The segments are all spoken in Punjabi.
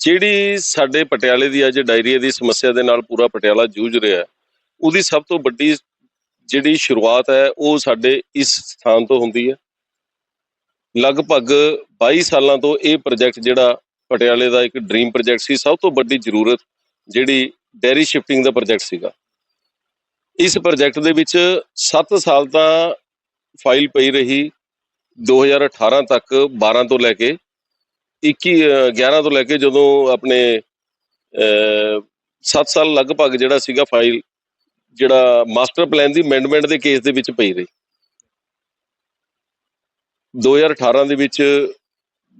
ਜਿਹੜੀ ਸਾਡੇ ਪਟਿਆਲੇ ਦੀ ਅੱਜ ਡਾਇਰੀਆ ਦੀ ਸਮੱਸਿਆ ਦੇ ਨਾਲ ਪੂਰਾ ਪਟਿਆਲਾ ਜੂਝ ਰਿਹਾ ਹੈ, ਉਹਦੀ ਸਭ ਤੋਂ ਵੱਡੀ ਜਿਹੜੀ ਸ਼ੁਰੂਆਤ ਹੈ, ਉਹ ਸਾਡੇ ਇਸ ਸਥਾਨ ਤੋਂ ਹੁੰਦੀ ਹੈ। ਲਗਭਗ 22 ਸਾਲਾਂ ਤੋਂ ਇਹ ਪ੍ਰੋਜੈਕਟ ਜਿਹੜਾ ਪਟਿਆਲੇ ਦਾ ਇੱਕ ਡ੍ਰੀਮ ਪ੍ਰੋਜੈਕਟ ਸੀ, ਸਭ ਤੋਂ ਵੱਡੀ ਜ਼ਰੂਰਤ ਜਿਹੜੀ ਡੈਰੀ ਸ਼ਿਫਟਿੰਗ ਦਾ ਪ੍ਰੋਜੈਕਟ ਸੀਗਾ। ਇਸ ਪ੍ਰੋਜੈਕਟ ਦੇ ਵਿੱਚ 7 ਸਾਲ ਤਾਂ ਫਾਈਲ ਪਈ ਰਹੀ 2018 ਤੱਕ 12 ਤੋਂ ਲੈ ਕੇ 21 ਅਹ 11 ਤੋਂ ਲੈ ਕੇ ਜਦੋਂ ਆਪਣੇ 7 ਸਾਲ ਲਗਭਗ ਜਿਹੜਾ ਸੀਗਾ ਫਾਈਲ, ਜਿਹੜਾ ਮਾਸਟਰ ਪਲਾਨ ਦੀ ਅਮੈਂਡਮੈਂਟ ਦੇ ਕੇਸ ਦੇ ਵਿੱਚ ਪਈ ਰਹੀ। 2018 ਦੇ ਵਿੱਚ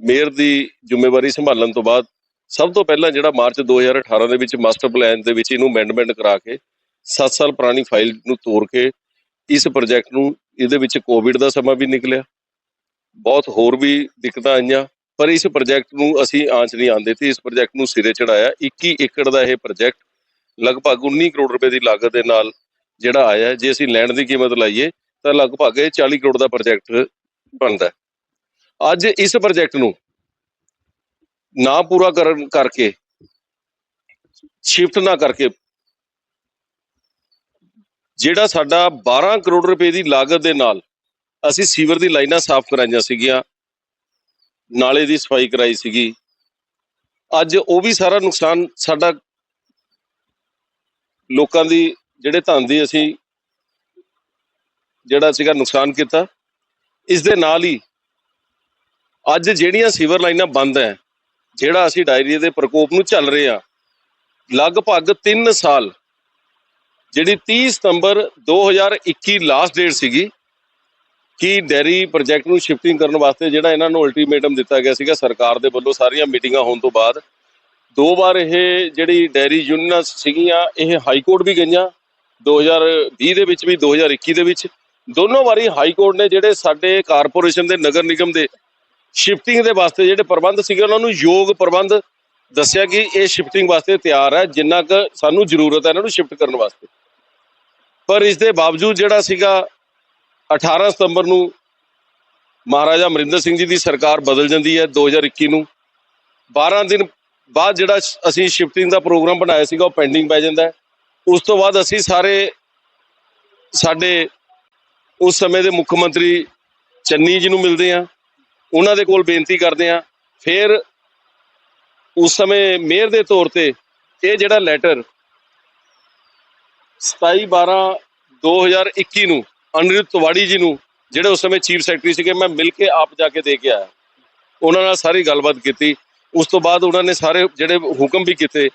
ਮੇਅਰ ਦੀ ਜ਼ਿੰਮੇਵਾਰੀ ਸੰਭਾਲਣ ਤੋਂ ਬਾਅਦ ਸਭ ਤੋਂ ਪਹਿਲਾਂ ਜਿਹੜਾ ਮਾਰਚ 2018 ਦੇ ਵਿੱਚ ਮਾਸਟਰ ਪਲਾਨ ਦੇ ਵਿੱਚ ਇਹਨੂੰ ਅਮੈਂਡਮੈਂਟ ਕਰਾ ਕੇ 7 ਸਾਲ ਪੁਰਾਣੀ ਫਾਈਲ ਨੂੰ ਤੋੜ ਕੇ ਇਸ ਪ੍ਰੋਜੈਕਟ ਨੂੰ ਇਹਦੇ ਵਿੱਚ ਕੋਵਿਡ ਦਾ ਸਮਾਂ ਵੀ ਨਿਕਲਿਆ। ਬਹੁਤ ਹੋਰ ਵੀ ਦਿੱਕਤਾਂ ਆਈਆਂ, ਪਰ ਇਸ ਪ੍ਰੋਜੈਕਟ ਨੂੰ ਅਸੀਂ ਆਂਚ ਨਹੀਂ ਆਂਦੇ ਤੇ ਇਸ ਪ੍ਰੋਜੈਕਟ ਨੂੰ ਸਿਰੇ ਚੜਾਇਆ 21 ਏਕੜ ਦਾ ਇਹ ਪ੍ਰੋਜੈਕਟ ਲਗਭਗ 19 ਕਰੋੜ ਰੁਪਏ ਦੀ ਲਾਗਤ ਦੇ ਨਾਲ ਜਿਹੜਾ ਆਇਆ ਜੇ ਅਸੀਂ ਲੈਂਡ ਦੀ ਕੀਮਤ ਲਾਈਏ ਤਾਂ ਲਗਭਗ ਇਹ 40 ਕਰੋੜ ਦਾ ਪ੍ਰੋਜੈਕਟ ਬਣਦਾ ਅੱਜ ਇਸ ਪ੍ਰੋਜੈਕਟ ਨੂੰ ਨਾ ਪੂਰਾ ਕਰਨ ਕਰਕੇ ਸ਼ਿਫਟ ਨਾ ਕਰਕੇ ਜਿਹੜਾ ਸਾਡਾ 12 ਕਰੋੜ ਰੁਪਏ ਦੀ ਲਾਗਤ ਦੇ ਨਾਲ ਅਸੀਂ ਸੀਵਰ ਦੀ ਲਾਈਨਾਂ ਸਾਫ਼ ਕਰਾਈਆਂ ਸੀਗੀਆਂ, ਨਾਲੇ ਦੀ ਸਫ਼ਾਈ ਕਰਾਈ ਸੀਗੀ। ਅੱਜ ਉਹ ਵੀ ਸਾਰਾ ਨੁਕਸਾਨ ਸਾਡਾ ਲੋਕਾਂ ਦੀ, ਜਿਹੜੇ ਧਨ ਦੀ ਅਸੀਂ ਜਿਹੜਾ ਸੀਗਾ ਨੁਕਸਾਨ ਕੀਤਾ। ਇਸ ਦੇ ਨਾਲ ਹੀ ਅੱਜ ਜਿਹੜੀਆਂ ਸੀਵਰ ਲਾਈਨਾਂ ਬੰਦ ਹੈ, ਜਿਹੜਾ ਅਸੀਂ ਡਾਇਰੀਆ ਦੇ ਪ੍ਰਕੋਪ ਨੂੰ ਚੱਲ ਰਹੇ ਆ ਲਗਭਗ 3 ਸਾਲ ਜਿਹੜੀ 30 ਸਤੰਬਰ 2021 ਲਾਸਟ ਡੇਟ ਸੀਗੀ, ਕਿ ਡੈਰੀ ਪ੍ਰੋਜੈਕਟ ਨੂੰ ਸ਼ਿਫਟਿੰਗ ਕਰਨ ਵਾਸਤੇ ਜਿਹੜਾ ਇਹਨਾਂ ਨੂੰ ਅਲਟੀਮੇਟਮ ਦਿੱਤਾ ਗਿਆ ਸੀਗਾ, ਸਰਕਾਰ ਦੇ ਵੱਲੋਂ ਸਾਰੀਆਂ ਮੀਟਿੰਗਾਂ ਹੋਣ ਤੋਂ ਬਾਅਦ। ਦੋ ਵਾਰ ਇਹ ਜਿਹੜੀ ਡੈਰੀ ਯੂਨੀਅਨਾਂ ਸੀਗੀਆਂ, ਇਹ ਹਾਈ ਕੋਰਟ ਵੀ ਗਈਆਂ 2020 ਦੇ ਵਿੱਚ ਵੀ 2021 ਦੇ ਵਿੱਚ। ਦੋਨੋਂ ਵਾਰੀ ਹਾਈ ਕੋਰਟ ਨੇ ਜਿਹੜੇ ਸਾਡੇ ਕਾਰਪੋਰੇਸ਼ਨ ਦੇ ਨਗਰ ਨਿਗਮ ਦੇ ਸ਼ਿਫਟਿੰਗ ਦੇ ਵਾਸਤੇ ਜਿਹੜੇ ਪ੍ਰਬੰਧ ਸੀਗੇ, ਉਹਨਾਂ ਨੂੰ ਯੋਗ ਪ੍ਰਬੰਧ ਦੱਸਿਆ ਕਿ ਇਹ ਸ਼ਿਫਟਿੰਗ ਵਾਸਤੇ ਤਿਆਰ ਹੈ, ਜਿੰਨਾ ਕੁ ਸਾਨੂੰ ਜ਼ਰੂਰਤ ਹੈ ਇਹਨਾਂ ਨੂੰ ਸ਼ਿਫਟ ਕਰਨ ਵਾਸਤੇ। ਪਰ ਇਸ ਦੇ ਬਾਵਜੂਦ ਜਿਹੜਾ ਸੀਗਾ 18 ਸਤੰਬਰ ਨੂੰ ਮਹਾਰਾਜਾ ਅਮਰਿੰਦਰ ਸਿੰਘ ਜੀ ਦੀ ਸਰਕਾਰ ਬਦਲ ਜਾਂਦੀ ਹੈ 2021 ਨੂੰ। 12 ਦਿਨ ਬਾਅਦ ਜਿਹੜਾ ਅਸੀਂ ਸ਼ਿਫਟਿੰਗ ਦਾ ਪ੍ਰੋਗਰਾਮ ਬਣਾਇਆ ਸੀਗਾ, ਉਹ ਪੈਂਡਿੰਗ ਪੈ ਜਾਂਦਾ ਉਸ ਤੋਂ ਬਾਅਦ ਅਸੀਂ ਸਾਰੇ ਸਾਡੇ ਉਸ ਸਮੇਂ ਦੇ ਮੁੱਖ ਮੰਤਰੀ ਚੰਨੀ ਜੀ ਨੂੰ ਮਿਲਦੇ ਆ ਉਹਨਾਂ ਦੇ ਕੋਲ ਬੇਨਤੀ ਕਰਦੇ ਆ ਫਿਰ ਉਸ ਸਮੇਂ ਮੇਅਰ ਦੇ ਤੌਰ ਤੇ ਇਹ ਜਿਹੜਾ ਲੈਟਰ 27 12 2021 ਨੂੰ ਅਨਿਰੁੱਧ ਤਿਵਾੜੀ ਜੀ ਨੂੰ ਜਿਹੜੇ ਉਸ ਸਮੇਂ ਚੀਫ ਸੈਕਟਰੀ ਸੀਗੇ, ਮੈਂ ਮਿਲ ਕੇ ਆਪ ਜਾ ਕੇ ਦੇ ਕੇ ਆਇਆ। ਉਹਨਾਂ ਨਾਲ ਸਾਰੀ ਗੱਲਬਾਤ ਕੀਤੀ। ਉਸ ਤੋਂ ਬਾਅਦ ਉਹਨਾਂ ਨੇ ਸਾਰੇ ਜਿਹੜੇ ਹੁਕਮ ਵੀ ਕੀਤੇ।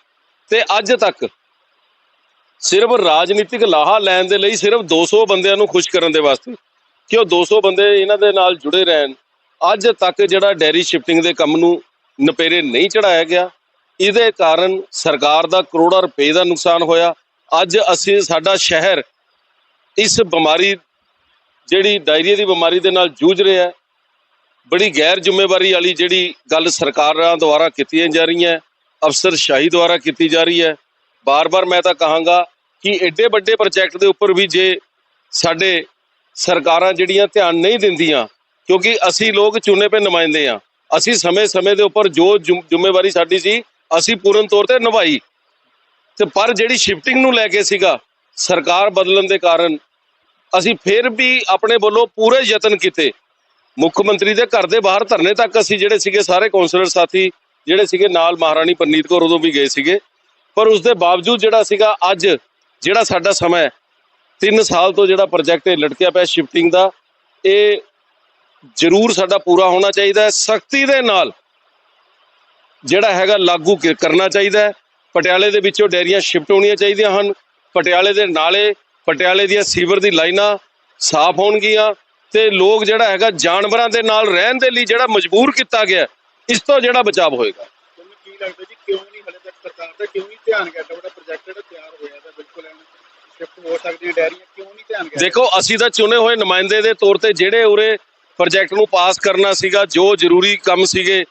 ਤੇ ਅੱਜ ਤੱਕ ਸਿਰਫ ਰਾਜਨੀਤਿਕ ਲਾਹਾ ਲੈਣ ਦੇ ਲਈ ਸਿਰਫ 200 ਬੰਦਿਆਂ ਨੂੰ ਖੁਸ਼ ਕਰਨ ਦੇ ਵਾਸਤੇ ਕਿ ਉਹ 200 ਬੰਦੇ ਇਹਨਾਂ ਦੇ ਨਾਲ ਜੁੜੇ ਰਹਿਣ? ਅੱਜ ਤੱਕ ਜਿਹੜਾ ਡੈਰੀ ਸ਼ਿਫਟਿੰਗ ਦੇ ਕੰਮ ਨੂੰ ਨਪੇਰੇ ਨਹੀਂ ਚੜਾਇਆ ਗਿਆ। ਇਹਦੇ ਕਾਰਨ ਸਰਕਾਰ ਦਾ ਕਰੋੜਾਂ ਰੁਪਏ ਦਾ ਨੁਕਸਾਨ ਹੋਇਆ। ਅੱਜ ਅਸੀਂ ਸਾਡਾ ਸ਼ਹਿਰ ਇਸ ਬਿਮਾਰੀ, ਜਿਹੜੀ ਡਾਇਰੀਆ ਦੀ ਬਿਮਾਰੀ ਦੇ ਨਾਲ ਜੂਝ ਰਿਹਾ ਹੈ, ਬੜੀ ਗੈਰ ਜ਼ਿੰਮੇਵਾਰੀ ਵਾਲੀ ਜਿਹੜੀ ਗੱਲ ਸਰਕਾਰਾਂ ਦੁਆਰਾ ਕੀਤੀਆਂ ਜਾ ਰਹੀਆਂ ਅਫਸਰ ਸ਼ਾਹੀ ਦੁਆਰਾ ਕੀਤੀ ਜਾ ਰਹੀ ਹੈ। ਬਾਰ-ਬਾਰ ਮੈਂ ਤਾਂ ਕਹਾਂਗਾ ਕਿ ਐਡੇ ਵੱਡੇ ਪ੍ਰੋਜੈਕਟ ਦੇ ਉੱਪਰ ਵੀ ਜੇ ਸਾਡੇ ਸਰਕਾਰਾਂ ਜਿਹੜੀਆਂ ਧਿਆਨ ਨਹੀਂ ਦਿੰਦੀਆਂ, ਕਿਉਂਕਿ ਅਸੀਂ ਲੋਕ ਚੁਣੇ ਪਏ ਨੁਮਾਇੰਦੇ ਆ ਅਸੀਂ ਸਮੇਂ-ਸਮੇਂ ਦੇ ਉੱਪਰ ਜੋ ਜ਼ਿੰਮ- ਜ਼ਿੰਮੇਵਾਰੀ ਸਾਡੀ ਸੀ, ਅਸੀਂ ਪੂਰਨ ਤੌਰ ਤੇ ਨਿਭਾਈ। ਤੇ ਪਰ ਜਿਹੜੀ ਸ਼ਿਫਟਿੰਗ ਨੂੰ ਲੈ ਕੇ ਸੀਗਾ, ਸਰਕਾਰ ਬਦਲਣ ਦੇ ਕਾਰਨ ਅਸੀਂ ਫਿਰ ਵੀ ਆਪਣੇ ਵੱਲੋਂ ਪੂਰੇ ਯਤਨ ਕੀਤੇ। ਮੁੱਖ ਮੰਤਰੀ ਦੇ ਘਰ ਦੇ ਬਾਹਰ ਧਰਨੇ ਤੱਕ ਅਸੀਂ ਜਿਹੜੇ ਸੀਗੇ, ਸਾਰੇ ਕੌਂਸਲਰ ਸਾਥੀ ਜਿਹੜੇ ਸੀਗੇ, ਨਾਲ ਮਹਾਰਾਣੀ ਪਰਨੀਤ ਕੌਰ ਉਦੋਂ ਵੀ ਗਏ ਸੀਗੇ। ਪਰ ਉਸ ਦੇ ਬਾਵਜੂਦ ਜਿਹੜਾ ਸੀਗਾ, ਅੱਜ ਜਿਹੜਾ ਸਾਡਾ ਸਮਾਂ ਹੈ 3 ਸਾਲ ਤੋਂ ਜਿਹੜਾ ਪ੍ਰੋਜੈਕਟ ਇਹ ਲਟਕਿਆ ਪਿਆ ਸ਼ਿਫਟਿੰਗ ਦਾ, ਇਹ ਜ਼ਰੂਰ ਸਾਡਾ ਪੂਰਾ ਹੋਣਾ ਚਾਹੀਦਾ ਹੈ। ਸਖਤੀ ਦੇ ਨਾਲ ਜਿਹੜਾ ਹੈਗਾ ਲਾਗੂ ਕ- ਕਰਨਾ ਚਾਹੀਦਾ ਹੈ। ਪਟਿਆਲੇ ਦੇ ਵਿੱਚੋਂ ਡੈਰੀਆਂ ਸ਼ਿਫਟ ਹੋਣੀਆਂ ਚਾਹੀਦੀਆਂ ਹਨ। ਪਟਿਆਲੇ ਦੇ ਨਾਲੇ ਪਟਿਆਲੇ ਦੀਆਂ ਸੀਵਰ ਦੀ ਲਾਈਨਾਂ ਸਾਫ਼ ਹੋਣਗੀਆਂ ਤੇ ਲੋਕ ਜਿਹੜਾ ਹੈਗਾ ਜਾਨਵਰਾਂ ਦੇ ਨਾਲ ਰਹਿਣ ਦੇ ਲਈ ਜਿਹੜਾ ਮਜਬੂਰ ਕੀਤਾ ਗਿਆ ਇਸ ਤੋਂ ਜਿਹੜਾ ਬਚਾਅ ਹੋਏਗਾ। ਤੁਹਾਨੂੰ ਕੀ ਲੱਗਦਾ ਜੀ ਕਿਉਂ ਨਹੀਂ ਹਲੇ ਤੱਕ ਸਰਕਾਰ ਦਾ ਕਿਉਂ ਨਹੀਂ ਧਿਆਨ ਗਿਆ? ਬੜਾ ਪ੍ਰੋਜੈਕਟ ਜਿਹੜਾ ਤਿਆਰ ਹੋਇਆ ਤਾਂ ਬਿਲਕੁਲ ਸ਼ਿਫਟ ਹੋ ਸਕਦੀਆਂ ਡੈਰੀਆਂ ਕਿਉਂ ਨਹੀਂ ਧਿਆਨ ਗਿਆ? ਦੇਖੋ ਅਸੀਂ ਤਾਂ ਚੁਣੇ ਹੋਏ ਨੁਮਾਇੰਦੇ ਦੇ ਤੌਰ ਤੇ ਜਿਹੜੇ ਉਰੇ ਪ੍ਰੋਜੈਕਟ ਨੂੰ ਪਾਸ ਕਰਨਾ ਸੀਗਾ ਜੋ ਜ਼ਰੂਰੀ ਕੰਮ ਸੀਗੇ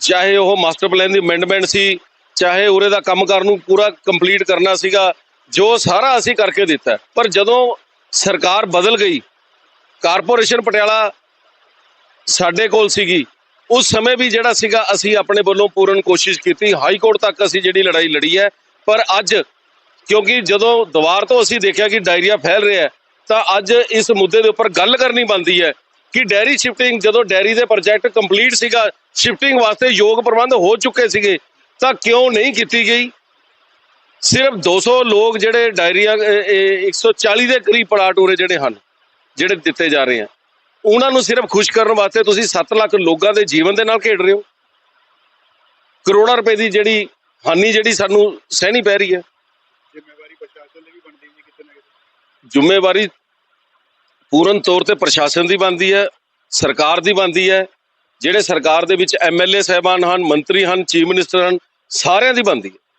ਚਾਹੇ ਉਹ ਮਾਸਟਰ ਪਲਾਨ ਦੀ ਅਮੈਂਡਮੈਂਟ ਸੀ ਚਾਹੇ ਉਰੇ ਦਾ ਕੰਮ ਕਰਨ ਨੂੰ ਪੂਰਾ ਕੰਪਲੀਟ ਕਰਨਾ ਸੀਗਾ, ਜੋ ਸਾਰਾ ਅਸੀਂ ਕਰਕੇ ਦਿੱਤਾ। ਪਰ ਜਦੋਂ ਸਰਕਾਰ ਬਦਲ ਗਈ, ਕਾਰਪੋਰੇਸ਼ਨ ਪਟਿਆਲਾ ਸਾਡੇ ਕੋਲ ਸੀਗੀ, ਉਸ ਸਮੇਂ ਵੀ ਜਿਹੜਾ ਸੀਗਾ, ਅਸੀਂ ਆਪਣੇ ਵੱਲੋਂ ਪੂਰਨ ਕੋਸ਼ਿਸ਼ ਕੀਤੀ। ਹਾਈ ਕੋਰਟ ਤੱਕ ਅਸੀਂ ਜਿਹੜੀ ਲੜਾਈ ਲੜੀ ਹੈ, ਪਰ ਅੱਜ ਕਿਉਂਕਿ ਜਦੋਂ ਦੁਆਰ ਤੋਂ ਅਸੀਂ ਦੇਖਿਆ ਕਿ ਡਾਇਰੀਆ ਫੈਲ ਰਿਹਾ ਹੈ, ਤਾਂ ਅੱਜ ਇਸ ਮੁੱਦੇ ਦੇ ਉੱਪਰ ਗੱਲ ਕਰਨੀ ਬਣਦੀ ਹੈ ਕਿ ਡੈਰੀ ਸ਼ਿਫਟਿੰਗ ਜਦੋਂ ਡੈਰੀ ਦੇ ਪ੍ਰੋਜੈਕਟ ਕੰਪਲੀਟ ਸੀਗਾ, ਸ਼ਿਫਟਿੰਗ ਵਾਸਤੇ ਯੋਗ ਪ੍ਰਬੰਧ ਹੋ ਚੁੱਕੇ ਸੀਗੇ। ਤਾਂ ਕਿਉਂ ਨਹੀਂ ਕੀਤੀ ਗਈ? ਸਿਰਫ 200 ਲੋਕ ਜਿਹੜੇ ਡਾਇਰੀਆ ਇਹ- ਇਹ 140 ਦੇ ਕਰੀਬ ਪਲਾਟ ਉਰੇ ਜਿਹੜੇ ਹਨ ਜਿਹੜੇ ਦਿੱਤੇ ਜਾ ਰਹੇ ਆ। ਉਹਨਾਂ ਨੂੰ ਸਿਰਫ ਖੁਸ਼ ਕਰਨ ਵਾਸਤੇ ਤੁਸੀਂ 7 ਲੱਖ ਲੋਕਾਂ ਦੇ ਜੀਵਨ ਦੇ ਨਾਲ ਖੇਡ ਰਹੇ ਹੋ। ਕਰੋੜਾਂ ਰੁਪਏ ਦੀ ਜਿਹੜੀ ਹਾਨੀ ਜਿਹੜੀ ਸਾਨੂੰ ਸਹਿਣੀ ਪੈ ਰਹੀ ਹੈ। ਜ਼ਿੰਮੇਵਾਰੀ ਪ੍ਰਸ਼ਾਸਨ ਦੀ ਵੀ ਬਣਦੀ ਜੀ ਕਿਤੇ ਨਾ ਕਿਤੇ। ਜ਼ਿੰਮੇਵਾਰੀ ਪੂਰਨ ਤੌਰ ਤੇ ਪ੍ਰਸ਼ਾਸਨ ਦੀ ਬਣਦੀ ਹੈ ਸਰਕਾਰ ਦੀ ਬਣਦੀ ਹੈ। ਜਿਹੜੇ ਸਰਕਾਰ ਦੇ ਵਿੱਚ ਐਮਐਲਏ ਸਹਿਬਾਨ ਹਨ ਮੰਤਰੀ ਹਨ ਚੀਫ ਮਿਨਿਸਟਰ ਹਨ ਸਾਰਿਆਂ ਦੀ ਬਣਦੀ ਹੈ।